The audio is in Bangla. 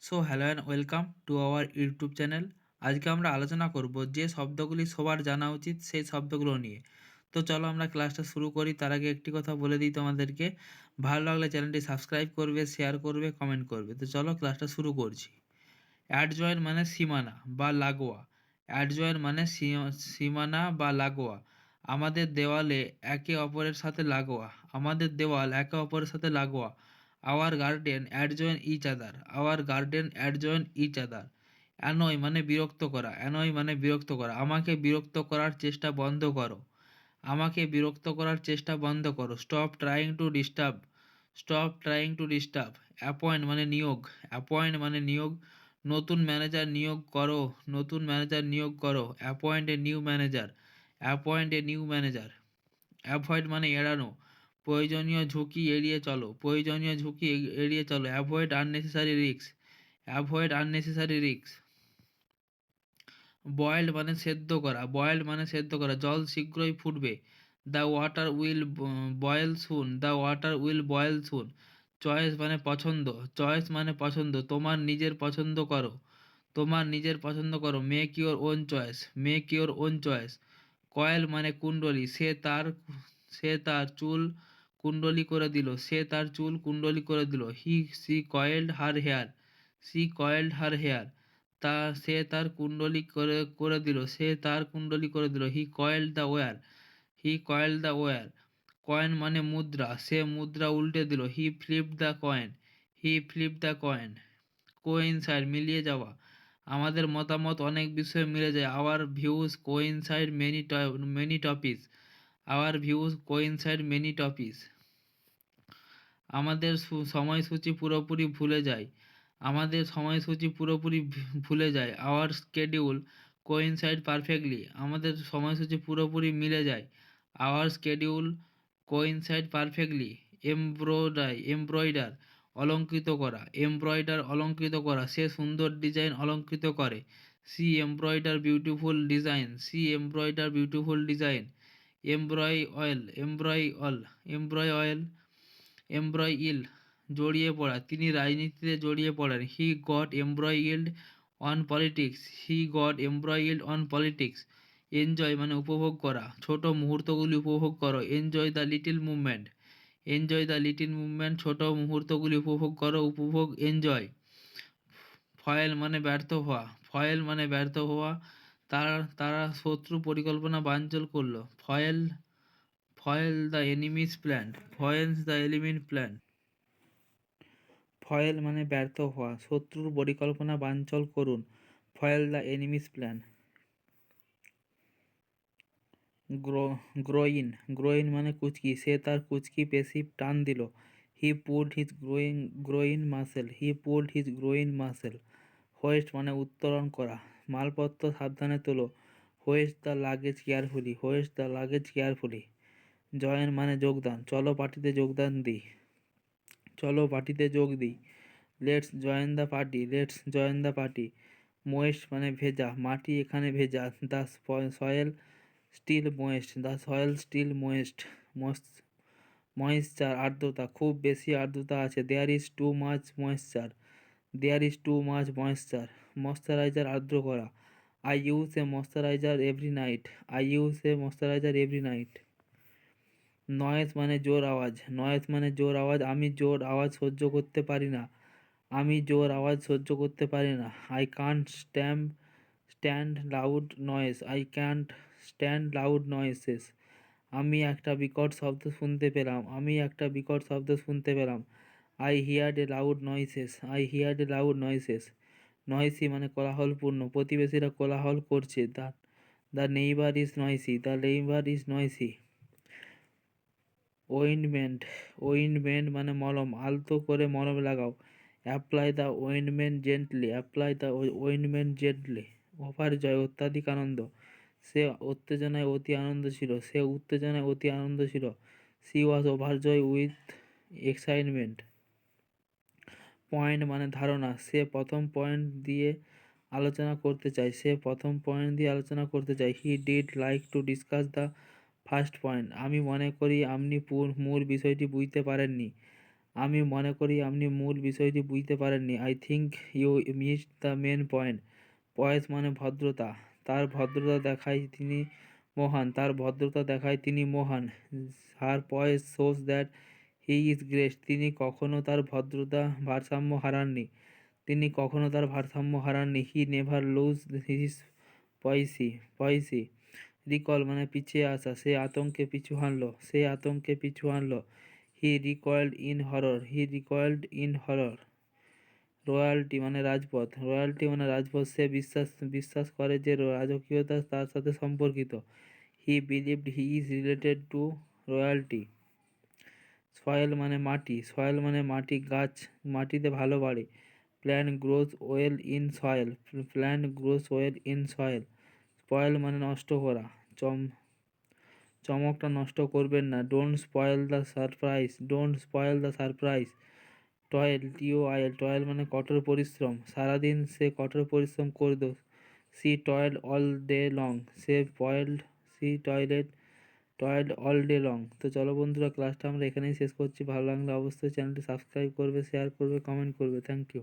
So hello and welcome to our YouTube channel আজকে আমরা আলোচনা করব যে শব্দগুলি সবার জানা উচিত সেই শব্দগুলো নিয়ে। তো চলো আমরা ক্লাসটা শুরু করি। তার আগে একটি কথা বলে দিই তোমাদেরকে। ভালো লাগলে চ্যানেলটি সাবস্ক্রাইব করবে শেয়ার করবে কমেন্ট করবে। তো চলো ক্লাসটা শুরু করছি। অ্যাডজয়েন্ট মানে সীমানা বা লাগোয়া। অ্যাডজয়েন্ট মানে সী- সীমানা বা লাগোয়া। আমাদের দেওয়ালে একে অপরের সাথে লাগোয়া। আমাদের দেওয়াল একে অপরের সাথে লাগোয়া। Our garden adjoin each other our garden adjoin each other annoy মানে বিরক্ত করা, অ্যানয় মানে বিরক্ত করা। আমাকে বিরক্ত করার চেষ্টা বন্ধ করো। আমাকে বিরক্ত করার চেষ্টা বন্ধ করো। Stop trying to disturb stop trying to disturb appoint মানে নিয়োগ। অ্যাপয়েন্ট মানে নিয়োগ। নতুন ম্যানেজার নিয়োগ করো। নতুন ম্যানেজার নিয়োগ করো। Appoint a new manager appoint a new manager avoid মানে এড়ানো। প্রয়োজনীয় ঝুঁকি এড়িয়ে চলো, প্রয়োজনীয় ঝুঁকি এড়িয়ে চলো। Avoid unnecessary risk avoid unnecessary risk boiled মানে সেদ্ধ করা বয়েলড মানে সেদ্ধ করা। জল শীঘ্রই ফুটবে। The water will boil soon the water will boil soon choice মানে পছন্দ চয়েস মানে পছন্দ। তোমার নিজের পছন্দ করো, তোমার নিজের পছন্দ করো। Make your own choice make your own choice coil মানে কুণ্ডলি, সে তার সে তার চুল কুণ্ডলি করে দিল। সে তার চুল কুণ্ডলি করে দিল। He, she coiled her hair, she coiled her hair. তা, সে তার কুণ্ডলি করে করে দিল। সে তার কুণ্ডলি করে দিল। He coil the wire he coil the wire coin মানে মুদ্রা। সে মুদ্রা উল্টে দিল। He flip the coin, he flip the coin. Coincide মিলিয়ে যাওয়া। আমাদের মতামত অনেক বিষয়ে মিলে যায়। Our views coincide many many topics. Our views coincide many topics আমাদের সময়সূচি পুরোপুরি ভুলে যায়। আমাদের সময়সূচি পুরোপুরি ভুলে যায়। আওয়ার স্কেডিউল কোইনসাইড পারফেক্টলি আমাদের সময়সূচি পুরোপুরি মিলে যায়। Our schedule coincide perfectly embroidery embroider অলঙ্কৃত করা। এমব্রয়ডার অলঙ্কৃত করা। সে সুন্দর ডিজাইন অলঙ্কৃত করে। She embroider beautiful design she embroider beautiful design embroil, embroil, embroil, embroil জড়িয়ে পড়া। তিনি রাজনীতিতে জড়িয়ে পড়েন। He got embroiled on politics. He got embroiled on politics. Enjoy মানে উপভোগ করা। ছোট মুহূর্তগুলি উপভোগ করো। Enjoy the little movement. Enjoy the little movement. ছোট মুহূর্তগুলি উপভোগ করো। উপভোগ, এনজয়। ফয়েল মানে ব্যর্থ হওয়া। ফয়েল মানে ব্যর্থ হওয়া। তারা তারা শত্রু পরিকল্পনা বাঞ্চল করল। Foil foil the enemies plan foils the element plan foil মানে ব্যর্থ হওয়া, শত্রুর পরিকল্পনা বাঞ্চল করুন, foil the enemies plan grow groin groin মানে কুচকি, সে তার কুচকি পেশি টান দিল। He pulled his growing groin muscle, he pulled his groin muscle. Hoist মানে উত্তোলন করা। মালপত্র সাবধানে তোলো। Hoist the luggage carefully hoist the luggage carefully. Join মানে যোগদান। চলো পার্টিতে যোগদান দিই। চলো পার্টিতে যোগ দিই। Let's join the party, let's join the party. Moist মানে ভেজা, মাটি এখানে ভেজা। The soil still moist, the soil still moist. Moisture আর্দ্রতা, খুব বেশি আর্দ্রতা আছে। There is too much moisture. There is too much moisture moisturiser আর্দ্র করা। I use a moisturiser every night I use a moisturiser every night noise মানে জোর আওয়াজ। নয়েজ মানে জোর আওয়াজ। আমি জোর আওয়াজ সহ্য করতে পারি না। আমি জোর আওয়াজ সহ্য করতে পারি না। I can't stamp stand loud noise I can't stand loud noises আমি একটা বিকট শব্দ শুনতে পেলাম। আমি একটা বিকট শব্দ শুনতে পেলাম। I heard a loud noises I heard a loud noises noisy মানে কোলাহলপূর্ণ, প্রতিবেশীরা কোলাহল করছে। The the neighbour is noisy the neighbour is noisy ointment ointment মানে মলম, আলতো করে মলম লাগাও। Apply the ointment gently apply the ointment gently overjoy অত্যাধিক আনন্দ। সে উত্তেজনায় অতি আনন্দ ছিল, সে উত্তেজনায় অতি আনন্দ ছিল। She was over joy with excitement point মানে ধারণা। সে প্রথম পয়েন্ট দিয়ে আলোচনা করতে চায়। সে প্রথম পয়েন্ট দিয়ে আলোচনা করতে চায়। He did like to discuss the first point আমি মনে করি আপনি মূল বিষয়টি বুঝতে পারেননি। আমি মনে করি আপনি মূল বিষয়টি বুঝতে পারেননি। I think you miss the main point poise মানে ভদ্রতা। তার ভদ্রতা দেখায় তিনি মহান। তার ভদ্রতা দেখায় তিনি মহান। Her poise shows that he is great তিনি কখনো তার ভদ্রতা, ভারসাম্য হারাননি। তিনি কখনো তার ভারসাম্য হারাননি। He never lose his poise poise. Recoil মানে পিছিয়ে আসা, সে আতঙ্কে পিছু হানলো, সে আতঙ্কে পিছু হানলো। He recoiled in horror, he recoiled in horror. Royalty মানে রাজপথ, রয়্যালটি মানে রাজপথ, সে বিশ্বাস বিশ্বাস করে যে রাজকীয়তা তার সাথে সম্পর্কিত। He believed he is related to royalty. Soil মানে মাটি। সয়েল মানে মাটি, গাছ। মাটিতে ভালো বাড়ে। Plant growth well in soil plant growth well in soil spoil মানে নষ্ট করা। চম চমকটা নষ্ট করবেন না। Don't spoil the surprise don't spoil the surprise toil T O I L toil মানে কঠোর পরিশ্রম। সারাদিন সে কঠোর পরিশ্রম করত she toil all day long সে পয়েল্ড সি টয়লেট টয়েড অল ডে লং তো চলো বন্ধুরা ক্লাসটা আমরা এখানেই শেষ করছি। ভালো লাগলে অবশ্যই চ্যানেলটি সাবস্ক্রাইব করবে শেয়ার করবে কমেন্ট করবে। Thank you